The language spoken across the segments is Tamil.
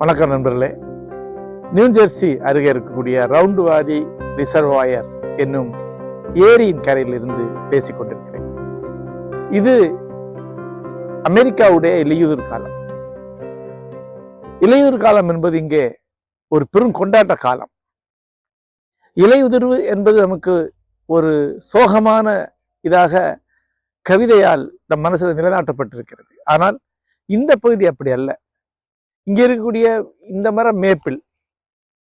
வணக்கம் நண்பர்களே. நியூ ஜெர்சி அருகே இருக்கக்கூடிய ரவுண்டு வாரி ரிசர்வாயர் என்னும் ஏரியின் கரையிலிருந்து பேசிக் கொண்டிருக்கிறேன். இது அமெரிக்காவுடைய இலையுதிர் காலம். இலையுதிர் காலம் என்பது இங்கே ஒரு பெரும் கொண்டாட்ட காலம். இலையுதிர்வு என்பது நமக்கு ஒரு சோகமான இதாக கவிதையால் நம் மனசுல நிலைநாட்டப்பட்டிருக்கிறது. ஆனால் இந்த பகுதி அப்படி அல்ல. இங்கே இருக்கக்கூடிய இந்த மரம் மேப்பிள்.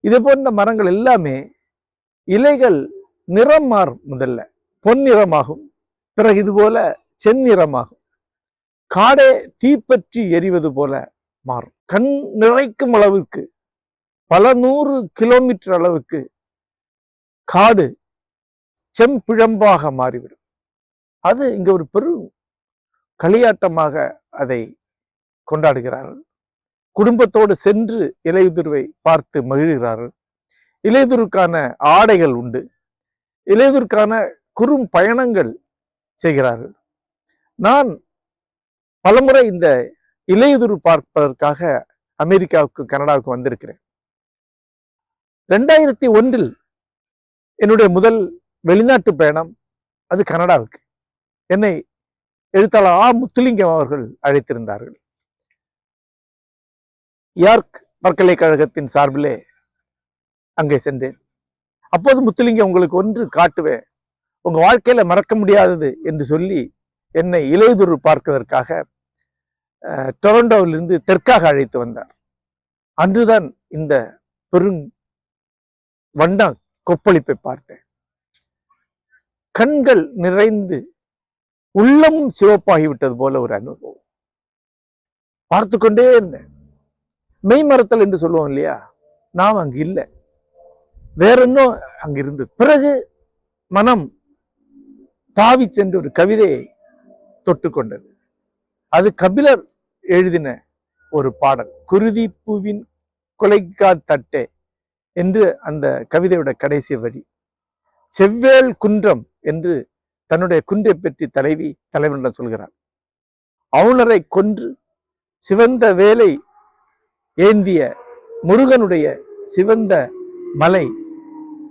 இது போன்ற மரங்கள் எல்லாமே இலைகள் நிறம் மாறும் முதல்ல. பொன்னிறமாகும் பிறகு இது போல செந்நிறமாகும் காடே தீப்பற்றி எரிவது போல மாறும். கண் நிறைக்கும் அளவுக்கு பல நூறு கிலோமீட்டர் அளவுக்கு காடு செம்பிழம்பாக மாறிவிடும். அது இங்கே ஒரு பெரும் களியாட்டமாக அதை கொண்டாடுகிறார்கள். குடும்பத்தோடு சென்று இலையுதிர்வை பார்த்து மகிழ்கிறார்கள். இலையுதிர்வுக்கான ஆடைகள் உண்டு. இலையுதிர்க்கான குறும் பயணங்கள் செய்கிறார்கள். நான் பலமுறை இந்த இலையுதிர்வு பார்ப்பதற்காக அமெரிக்காவுக்கு கனடாவுக்கு வந்திருக்கிறேன். ரெண்டாயிரத்தி ஒன்றில் என்னுடைய முதல் வெளிநாட்டு பயணம் அது கனடாவுக்கு. என்னை எழுத்தாளர் ஆ. முத்துலிங்கம் அவர்கள் அழைத்திருந்தார்கள். யார்க் பல்கலைக்கழகத்தின் சார்பிலே அங்கே சென்றேன். அப்போது முத்துலிங்கம் உங்களுக்கு ஒன்று காட்டுவேன். உங்க வாழ்க்கையில மறக்க முடியாதது என்று சொல்லி என்னை இலையுதிர்வு பார்ப்பதற்காக டொரண்டோவிலிருந்து தெற்காக அழைத்து வந்தார். அன்றுதான் இந்த பெரும் வண்டா கொப்பளிப்பை பார்த்தேன். கண்கள் நிறைந்து உள்ளமும் சிவப்பாகிவிட்டது போல ஒரு அனுபவம். பார்த்து கொண்டே இருந்தேன். மெய்மறத்தல் என்று சொல்லுவோம் இல்லையா? நாம் அங்கு இல்லை. வேற இன்னும் அங்க இருந்தது பிறகு மனம் தாவி சென்று ஒரு கவிதையை தொட்டுக்கொண்டது அது கபிலர் எழுதின ஒரு பாடல். குருதி பூவின் கொலைக்கா தட்டே என்று அந்த கவிதையோட கடைசி வரி. செவ்வேல் குன்றம் என்று தன்னுடைய குன்றை பற்றி தலைவி தலைவனிடம் சொல்கிறார் அவுணரை கொன்று சிவந்த வேலை ஏந்திய முருகனுடைய சிவந்த மலை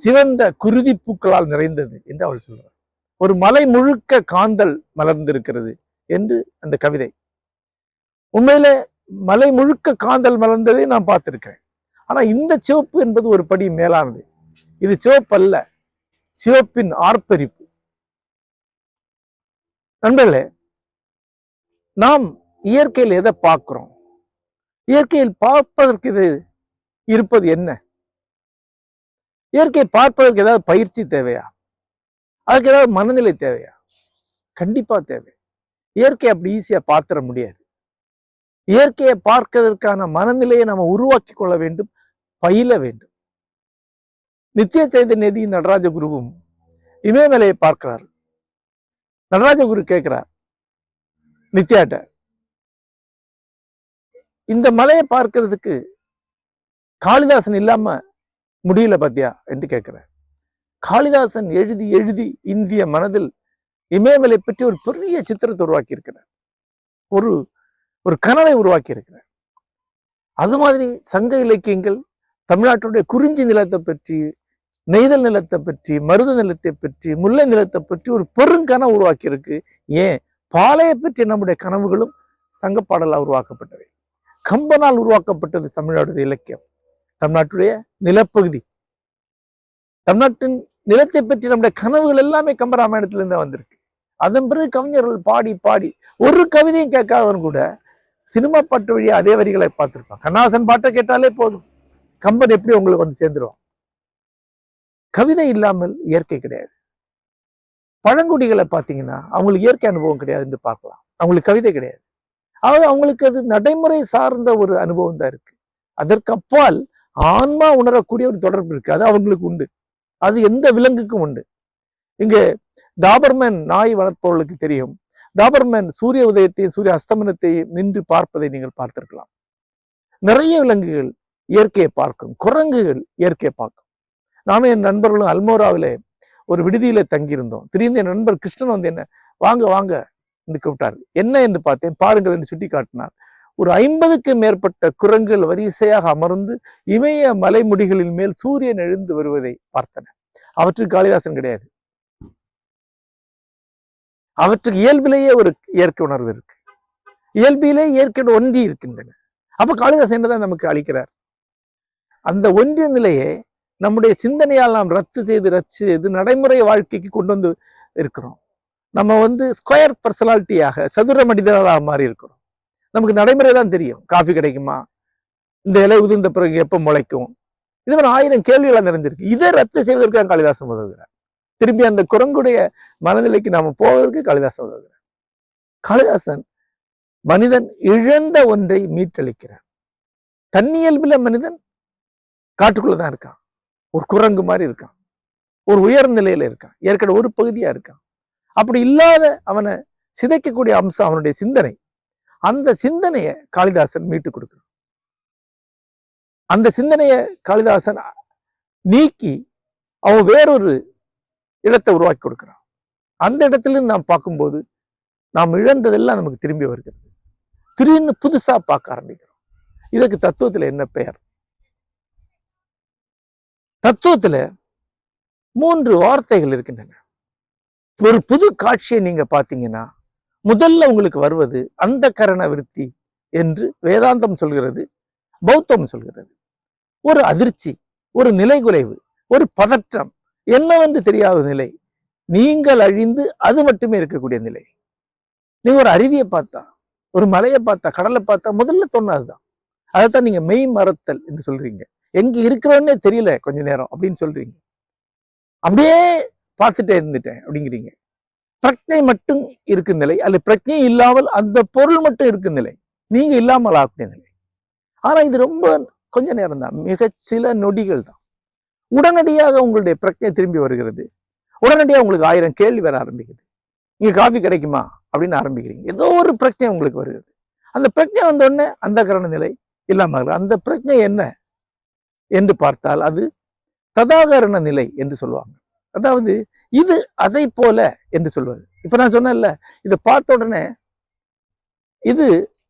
சிவந்த குருதி பூக்களால் நிறைந்தது என்று அவள் சொல்றார் ஒரு மலை முழுக்க காந்தல் மலர்ந்திருக்கிறது என்று அந்த கவிதை. உண்மையில மலை முழுக்க காந்தல் மலர்ந்ததை நான் பார்த்திருக்கிறேன். ஆனா இந்த சிவப்பு என்பது ஒரு படி மேலானது. இது சிவப்பு அல்ல சிவப்பின் ஆர்ப்பரிப்பு. நண்பர்களே நாம் இயற்கையில் எதை பார்க்கிறோம்? இயற்கையில் பார்ப்பதற்கு இது இருப்பது என்ன? இயற்கையை பார்ப்பதற்கு ஏதாவது பயிற்சி தேவையா? அதுக்கு ஏதாவது மனநிலை தேவையா? கண்டிப்பா தேவை. இயற்கை அப்படி ஈஸியா பார்த்துட முடியாது. இயற்கையை பார்க்கறதற்கான மனநிலையை நம்ம உருவாக்கி கொள்ள வேண்டும் பயில வேண்டும். நித்திய சைதன்யதி நடராஜ குருவும் இமயமலையை பார்க்கிறார். நடராஜ குரு கேட்கிறார் நித்யாட்ட இந்த மலையை பார்க்கறதுக்கு காளிதாசன் இல்லாம முடியல பாத்தியா என்று கேட்கிறேன் காளிதாசன் எழுதி எழுதி இந்திய மனதில் இமயமலை பற்றி ஒரு பெரிய சித்திரத்தை உருவாக்கி இருக்கிறார். ஒரு ஒரு கனவை உருவாக்கி இருக்கிறார். அது மாதிரி சங்க இலக்கியங்கள் தமிழ்நாட்டுடைய குறிஞ்சி நிலத்தை பற்றி நெய்தல் நிலத்தை பற்றி மருத நிலத்தை பற்றி முல்லை நிலத்தை பற்றி ஒரு பெருங்கனவு உருவாக்கி இருக்கு. ஏன்? பாலையை பற்றி நம்முடைய கனவுகளும் சங்க பாடலால் உருவாக்கப்பட்டவை. கம்பனால் உருவாக்கப்பட்டது தமிழ்நாடு இலக்கியம். தமிழ்நாட்டுடைய நிலப்பகுதி. தமிழ்நாட்டின் நிலத்தை பற்றி நம்முடைய கனவுகள் எல்லாமே கம்பராமாயணத்திலிருந்து வந்திருக்கு. அதன் பிறகு கவிஞர்கள் பாடி பாடி ஒரு கவிதையும் கேட்காதவன் கூட சினிமா பாட்டு வழியாக அதே வரிகளை பார்த்திருப்பான். கண்ணாசன் பாட்டை கேட்டாலே போதும். கம்பன் எப்படி உங்களுக்கு வந்து சேர்ந்துருவான்? கவிதை இல்லாமல் இயற்கை கிடையாது. பழங்குடிகளை பார்த்தீங்கன்னா அவங்களுக்கு இயற்கை அனுபவம் கிடையாதுன்னு பார்க்கலாம். அவங்களுக்கு கவிதை கிடையாது. அதாவது அவங்களுக்கு அது நடைமுறை சார்ந்த ஒரு அனுபவம் தான் இருக்கு. அதற்கப்பால் ஆன்மா உணரக்கூடிய ஒரு தொடர்பு இருக்கு. அது அவங்களுக்கு உண்டு. அது எந்த விலங்குக்கும் உண்டு. இங்கு டாபர்மேன் நாய் வளர்ப்பவர்களுக்கு தெரியும். டாபர்மேன் சூரிய உதயத்தையும் சூரிய அஸ்தமனத்தையும் நின்று பார்ப்பதை நீங்கள் பார்த்திருக்கலாம். நிறைய விலங்குகள் இயற்கையை பார்க்கும். குரங்குகள் இயற்கையை பார்க்கும். நானும் என் நண்பர்களும் அல்மோராவிலே ஒரு விடுதியில தங்கியிருந்தோம். திடீர்னு என் நண்பர் கிருஷ்ணன் வந்து என்ன வாங்க வாங்க. என்று கூப்பிட்டார். என்ன என்று பார்த்தேன்? பாருங்கள் என்று சுட்டி காட்டினார் ஒரு ஐம்பதுக்கு மேற்பட்ட குரங்குகள் வரிசையாக அமர்ந்து இமய மலைமுடிகளின் மேல் சூரியன் எழுந்து வருவதை பார்த்தன அவற்றுக்கு காளிதாசன் கிடையாது. அவற்றுக்கு இயல்பிலேயே ஒரு இயற்கை உணர்வு இருக்கு. இயல்பிலே இயற்கை ஒன்றி இருக்கின்றன. அப்ப காளிதாசன் என்னதான் நமக்கு அளிக்கிறார்? அந்த ஒன்றிய நிலையை நம்முடைய சிந்தனையால் நாம் ரத்து செய்து ரத்து செய்து நடைமுறை வாழ்க்கைக்கு கொண்டு வந்து இருக்கிறோம். நம்ம வந்து ஸ்கொயர் பர்சனாலிட்டியாக சதுர மனிதனாக மாறி இருக்கிறோம். நமக்கு நடைமுறை தான் தெரியும். காஃபி கிடைக்குமா? இந்த இலை உதிர்ந்த பிறகு எப்போ முளைக்கும்? இது மாதிரி ஆயிரம் கேள்விகளாக நிறைந்திருக்கு. இதை ரத்து செய்வதற்கு தான் காளிதாசன் உதவுகிறார். திரும்பி அந்த குரங்குடைய மனநிலைக்கு நாம போவதற்கு காளிதாசன் உதவுகிறார். காளிதாசன் மனிதன் இழந்த ஒன்றை மீட்டளிக்கிறார். தன்னியல்பில் மனிதன் காட்டுக்குள்ளதான் இருக்கான். ஒரு குரங்கு மாதிரி இருக்கான். ஒரு உயர்நிலையில இருக்கான். ஏற்கனவே ஒரு பகுதியா இருக்கான். அப்படி இல்லாத அவனை சிதைக்கக்கூடிய அம்சம் அவனுடைய சிந்தனை. அந்த சிந்தனையை காளிதாசன் மீட்டு கொடுக்கிறான் அந்த சிந்தனையை காளிதாசன் நீக்கி அவன் வேறொரு இடத்தை உருவாக்கி கொடுக்கிறான். அந்த இடத்துல நாம் பார்க்கும்போது நாம் இழந்ததெல்லாம் நமக்கு திரும்பி வருகிறது. திடீர்னு புதுசா பார்க்க ஆரம்பிக்கிறோம். இதற்கு தத்துவத்துல என்ன பெயர்? தத்துவத்துல மூன்று வார்த்தைகள் இருக்கின்றன. ஒரு புது காட்சியை நீங்க பார்த்தீங்கன்னா முதல்ல உங்களுக்கு வருவது அந்த கரண விருத்தி என்று வேதாந்தம் சொல்கிறது பௌத்தம் சொல்கிறது. ஒரு அதிர்ச்சி ஒரு நிலைகுலைவு ஒரு பதற்றம் என்னவென்று தெரியாத நிலை நீங்கள் அழிந்து அது மட்டுமே இருக்கக்கூடிய நிலை. நீங்க ஒரு அருவியை பார்த்தா ஒரு மலையை பார்த்தா கடலை பார்த்தா முதல்ல தோணாதுதான் அதைத்தான் நீங்க மெய் மறத்தல் என்று சொல்றீங்க. எங்க இருக்கிறோன்னே தெரியல கொஞ்ச நேரம் அப்படின்னு சொல்றீங்க. அப்படியே பார்த்துட்டே இருந்துட்டேன் அப்படிங்கிறீங்க. பிரஜை மட்டும் இருக்கும் நிலை அல்ல பிரஜை இல்லாமல் அந்த பொருள் மட்டும் இருக்கும் நிலை. நீங்க இல்லாமல் ஆகக்கூடிய நிலை. ஆனா இது ரொம்ப கொஞ்ச நேரம் தான் மிக சில நொடிகள் தான். உடனடியாக உங்களுடைய பிரச்சனை திரும்பி வருகிறது. உடனடியாக உங்களுக்கு ஆயிரம் கேள்வி வர ஆரம்பிக்குது. இங்க காஃபி கிடைக்குமா? அப்படின்னு ஆரம்பிக்கிறீங்க. ஏதோ ஒரு பிரச்சனை உங்களுக்கு வருகிறது. அந்த பிரச்சனை வந்த உடனே அந்த கரண நிலை இல்லாமல் அந்த பிரச்சனை என்ன? என்று பார்த்தால் அது ததாகரண நிலை என்று சொல்லுவாங்க. அதாவது இது அதை போல என்று சொல்வது இப்ப நான் சொன்னேன்ல இதை பார்த்த உடனே இது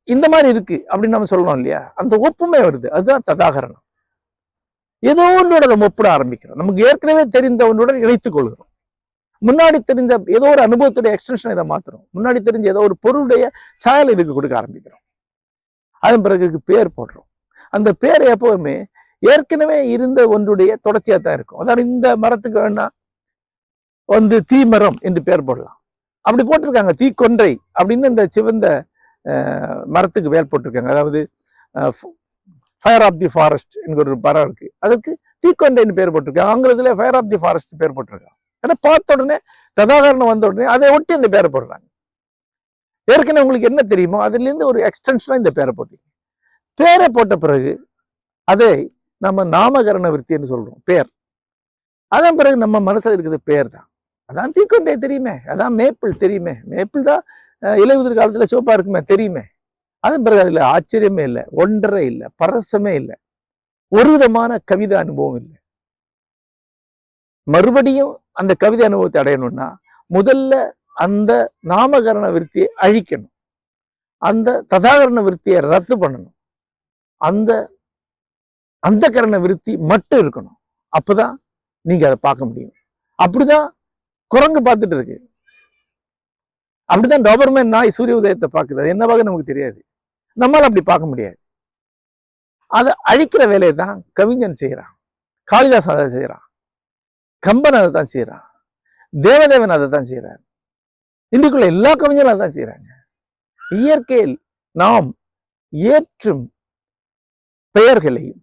இந்த மாதிரி இருக்கு அப்படின்னு நம்ம சொல்லணும் இல்லையா? அந்த ஒப்புமை வருது. அதுதான் ததாகரணம். ஏதோ ஒன்றோட நம்ம ஒப்பிட ஆரம்பிக்கிறோம். நமக்கு ஏற்கனவே தெரிந்த ஒன்றுடன் இணைத்துக் கொள்கிறோம். முன்னாடி தெரிந்த ஏதோ ஒரு அனுபவத்துடைய எக்ஸ்டென்ஷன் இதை மாத்துறோம். முன்னாடி தெரிஞ்ச ஏதோ ஒரு பொருளுடைய சாயல் இதுக்கு கொடுக்க ஆரம்பிக்கிறோம். அதன் பிறகு பேர் போடுறோம். அந்த பேர் எப்பவுமே ஏற்கனவே இருந்த ஒன்றுடைய தொடர்ச்சியாக தான் இருக்கும். அதாவது இந்த மரத்துக்கு வேணா வந்து தீமரம் என்று பேர் போடலாம். அப்படி போட்டிருக்காங்க தீக்கொன்றை அப்படின்னு இந்த சிவந்த மரத்துக்கு பேர் போட்டிருக்காங்க. அதாவது ஃபயர் ஆஃப் தி ஃபாரஸ்ட் என்கிற ஒரு மரம் இருக்கு. அதுக்கு தீக்கொண்டைன்னு பேர் போட்டிருக்காங்க. ஆங்கிலத்தில் ஃபயர் ஆஃப் தி ஃபாரஸ்ட் பேர் போட்டிருக்காங்க. ஏன்னா பார்த்த உடனே ததாகரணம் வந்த உடனே அதை ஒட்டி அந்த பேரை போடுறாங்க. ஏற்கனவே உங்களுக்கு என்ன தெரியுமோ அதுலேருந்து ஒரு எக்ஸ்டென்ஷனாக இந்த பேரை போட்டீங்க பேரை போட்ட பிறகு அதை நம்ம நாமகரண விருத்தின்னு சொல்கிறோம் பேர். அதன் பிறகு நம்ம மனசில் இருக்கிறது பேர் தான். அதான் தீக்கொண்டே தெரியுமே. அதான் மேப்பிள் தெரியுமே. மேப்பிள் தான் இலையுதிர் காலத்துல சிவப்பாக இருக்குமே தெரியுமே. அதன் பிறகு அதுல ஆச்சரியமே இல்லை ஒன்றரை இல்லை பரசமே இல்லை. ஒரு விதமான கவிதை அனுபவம் இல்லை. மறுபடியும் அந்த கவிதை அனுபவத்தை அடையணும்னா முதல்ல அந்த நாமகரண விருத்தியை அழிக்கணும். அந்த ததாகரண விருத்தியை ரத்து பண்ணணும். அந்த அந்த கரண விருத்தி மட்டும் இருக்கணும். அப்பதான் நீங்க அதை பார்க்க முடியும். அப்படிதான் குரங்கு பார்த்துட்டு இருக்கு. அப்படிதான் டோபர்மேன் நாய் சூரிய உதயத்தை பார்க்குது. அது என்ன பார்க்க நமக்கு தெரியாது. நம்மளால் அப்படி பார்க்க முடியாது. அதை அழிக்கிற வேலையை தான் கவிஞன் செய்யறான் காளிதாசன் அதை செய்யறான் கம்பன் அதை தான் செய்யறான் தேவதேவன் அதை தான் செய்யறார் இன்றைக்குள்ள எல்லா கவிஞரும் அதை தான் செய்யறாங்க இயற்கையில் நாம் ஏற்றும் பெயர்களையும்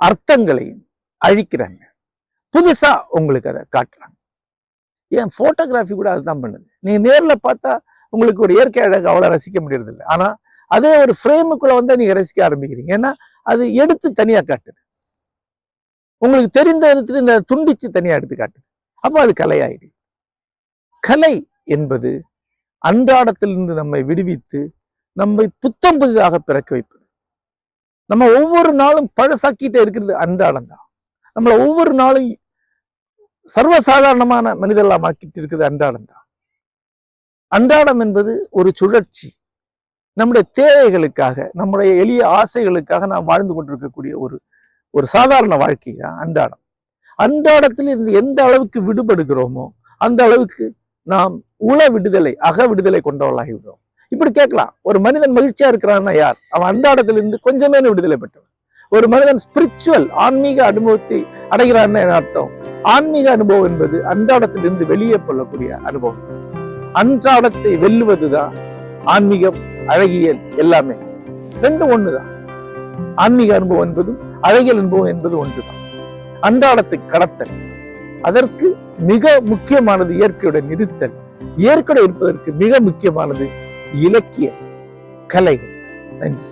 அர்த்தங்களையும் அழிக்கிறாங்க. புதுசா உங்களுக்கு அதை காட்டுறாங்க. ஏன் ஃபோட்டோகிராஃபி கூட அதுதான் பண்ணுது. நீங்க நேர்ல பார்த்தா உங்களுக்கு ஒரு இயற்கை அழகு அவ்வளவு ரசிக்க முடியறது இல்லை. ஆனா அதே ஒரு ஃப்ரேமுக்குள்ளே வந்து நீங்க ரசிக்க ஆரம்பிக்கிறீங்க. ஏன்னா அது எடுத்து தனியா காட்டுது. உங்களுக்கு தெரிந்த இடத்துல இந்த துண்டிச்சு தனியா எடுத்து காட்டுது. அப்போ அது கலையாயிடுது. கலை என்பது அன்றாடத்திலிருந்து நம்மை விடுவித்து நம்மை புத்தம் புதிதாக பிறக்க வைப்பது. நம்ம ஒவ்வொரு நாளும் பழசாக்கிட்டே இருக்கிறது அன்றாடம் தான். நம்மளை ஒவ்வொரு நாளும் சர்வசாதாரணமான மனிதர்களாக ஆக்கிட்டு இருக்குது அன்றாடம் தான். அன்றாடம் என்பது ஒரு சுழற்சி. நம்முடைய தேவைகளுக்காக நம்முடைய எளிய ஆசைகளுக்காக நாம் வாழ்ந்து கொண்டிருக்கக்கூடிய ஒரு ஒரு சாதாரண வாழ்க்கை தான் அன்றாடம். அன்றாடத்தில் இருந்து எந்த அளவுக்கு விடுபடுகிறோமோ அந்த அளவுக்கு நாம் உள விடுதலை அக விடுதலை கொண்டவர்களாகி இப்படி கேட்கலாம். ஒரு மனிதன் மகிழ்ச்சியா இருக்கிறான்னா யார்? அவன் அன்றாடத்திலிருந்து கொஞ்சமே விடுதலை பெற்றவன். ஒரு மனிதன் ஸ்பிரிச்சுவல் ஆன்மீக அனுபவத்தை அடைகிறான்னு அர்த்தம்? ஆன்மீக அனுபவம் என்பது அன்றாடத்திலிருந்து வெளியே கொள்ளக்கூடிய அனுபவம். அன்றாடத்தை வெல்லுவதுதான் ஆன்மீகம் அழகியல் எல்லாமே. ரெண்டும் ஒண்ணுதான். ஆன்மீக அனுபவம் என்பதும் அழகியல் அனுபவம் என்பது ஒன்றுதான். அன்றாடத்தை கடத்தல். அதற்கு மிக முக்கியமானது இயற்கையுடன் இருத்தல் இயற்கையுடன் இருப்பதற்கு மிக முக்கியமானது இலக்கிய கலைகள். நன்றி.